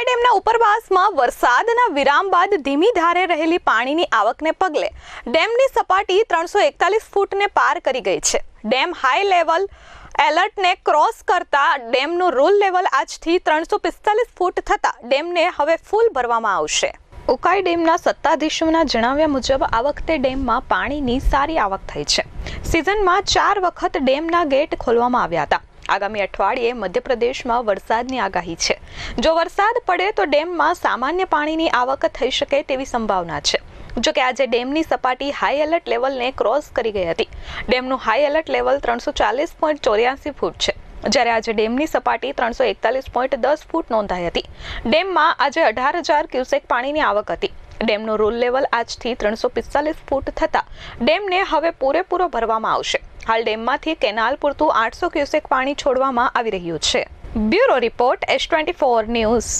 ઉકાઈ ડેમના ઉપરવાસમાં વરસાદના વિરામ બાદ ધીમી ધારે રહેલી પાણીની આવકને પગલે ડેમની સપાટી ત્રણસો એકતાલીસ ફૂટને પાર કરી ગઈ છે. ડેમ હાઈ લેવલ એલર્ટને ક્રોસ કરતા ડેમનું રૂલ લેવલ આજથી ત્રણસો પિસ્તાલીસ ફૂટ થતાં ડેમને હવે ફૂલ ભરવામાં આવશે. ઉકાઈ ડેમના સત્તાધીશોના જણાવ્યા મુજબ આ વખતે ડેમમાં પાણીની સારી આવક થઈ છે. સિઝનમાં ચાર વખત ડેમના ગેટ ખોલવામાં આવ્યા હતા. આગામી અઠવાડિયે મધ્યપ્રદેશમાં વરસાદની આગાહી છે. જો વરસાદ પડે તો ડેમમાં સામાન્ય પાણીની આવક થઈ શકે તેવી સંભાવના છે. જો કે આજે ડેમની સપાટી હાઈ એલર્ટ લેવલને ક્રોસ કરી ગઈ હતી. ડેમનું હાઈ એલર્ટ લેવલ ત્રણસો ચાલીસ પોઈન્ટ ચોર્યાસી ફૂટ છે. જ્યારે આજે ડેમની સપાટી ત્રણસો એકતાલીસ પોઈન્ટ દસ ફૂટ નોંધાઈ હતી. ડેમમાં આજે અઢાર હજાર ક્યુસેક પાણીની આવક હતી. ડેમનું રૂલ લેવલ આજથી ત્રણસો પિસ્તાલીસ ફૂટ થતાં ડેમને હવે પૂરેપૂરો ભરવામાં આવશે. હાલ ડેમમાંથી કેનાલ પૂરતું આઠસો ક્યુસેક પાણી છોડવામાં આવી રહ્યું છે. Bureau report S twenty four news.